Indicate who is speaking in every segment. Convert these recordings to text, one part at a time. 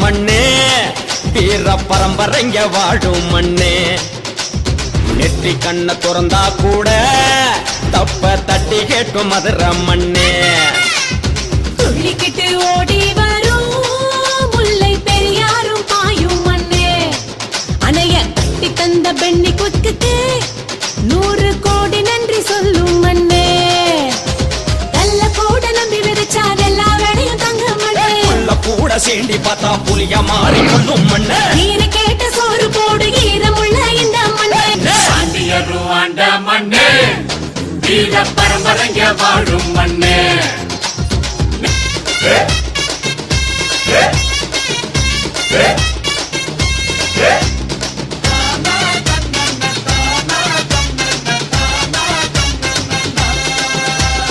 Speaker 1: மண்ணே வீர பரம்பரைங்க வாழும் மண்ணே. நெற்றி கண்ண துறந்தா கூட தப்ப தட்டி கேட்கும் மதுர மண்ணே.
Speaker 2: துள்ளிக்கிட்டு ஓட
Speaker 1: சீண்டி பார்த்தா புலிய மாறி கொள்ளும் மண்ணே.
Speaker 2: நீரை கேட்ட சோறு போடு ஈரமுள்ள இந்த மண்ணே.
Speaker 3: ஆண்ட மண்ணே. வீர பரம்பரைங்க வாழும் மண்ணே.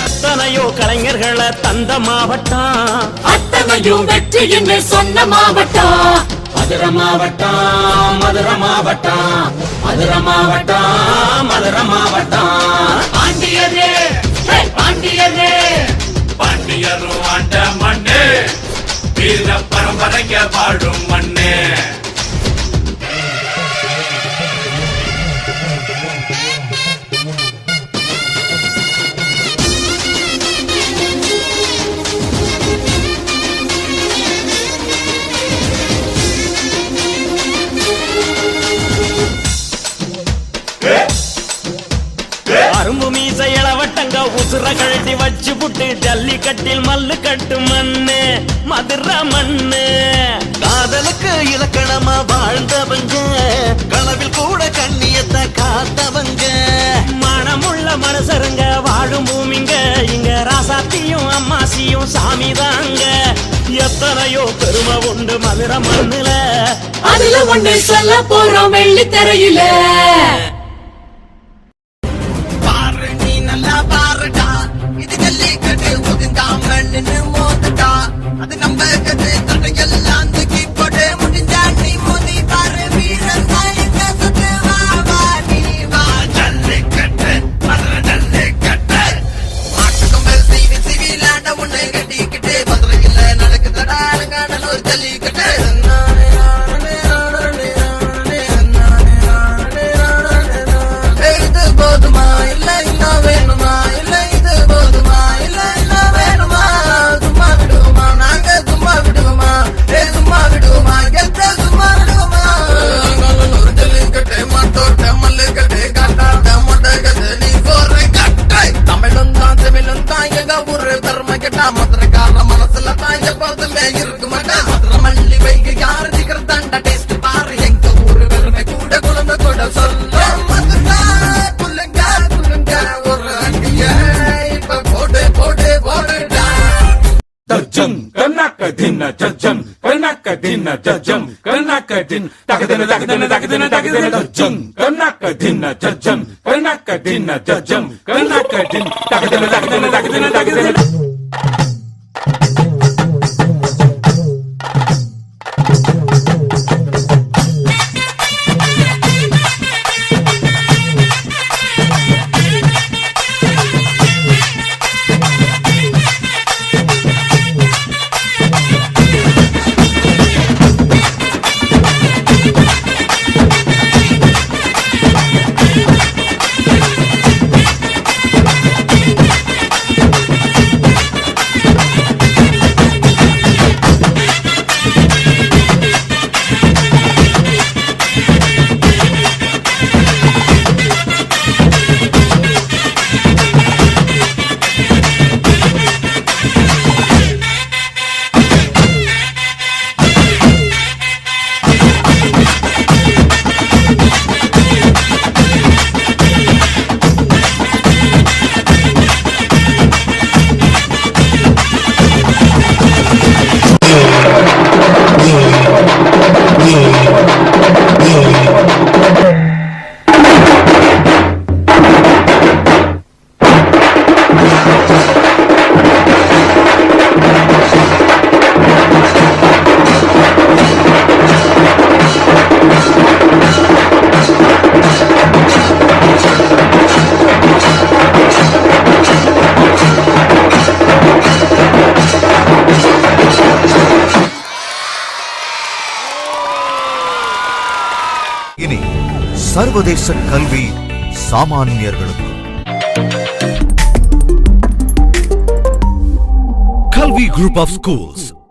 Speaker 1: எத்தனையோ கலைஞர்களை தந்த மாவட்டம்.
Speaker 3: அத்தனையும் வெற்றி என்று சொன்ன மாவட்டம்
Speaker 1: மதுர மாவட்டம் மதுர மாவட்டம் மதுர மாவட்டம் மதுர மாவட்டம்
Speaker 3: பாண்டியரே பாண்டியரே. பாண்டியரும் ஆண்ட மண்ணே வீர பரம்பரைக்க வாழும் மண்ணே.
Speaker 1: கழட்டி வச்சு புட்டு ஜல்லிக்கட்டில் மல்லு கட்டு மண்ணு மதுரை மண்ணு.
Speaker 4: காதலுக்கு இலக்கணமா வாழ்ந்தவங்க கனவில் கூட கண்ணியத்தை காத்தவங்க.
Speaker 1: மனமுள்ள மனசருங்க வாழும் பூமிங்க இங்க ராசாத்தியும் அம்மாசியும் சாமி தாங்க. எத்தனையோ பெருமை உண்டு மதுரை மண்ணுல.
Speaker 2: அதுல ஒண்ணு சொல்ல போறோம் வெள்ளி திரையில.
Speaker 4: நின்னு மோதுடா அது நம்ம கதை. கண்ட டேஸ்ட் பாரு எங்க ஊரு வெறுமை கூட குழந்தை தொட சொல்ல புல்லுங்க புல்லுங்க ஒரு அங்கிய இப்ப போடு போடு போடுடா
Speaker 5: தஜம் கண்ணாக்க தின்ன தஜம் கண்ணாக்க தின்ன தஜம் கண்ணாக்க தின் தகதன தகதன தகதன தகதன தஜம் கண்ணாக்க தின்ன தஜம் கண்ணாக்க தின்ன தஜம் கண்ணாக்க தின் தகதன தகதன தகதன தகதன
Speaker 6: சர்வதேச கல்வி சாமானியர்களுக்கும் கல்வி குரூப் ஆஃப் ஸ்கூல்ஸ்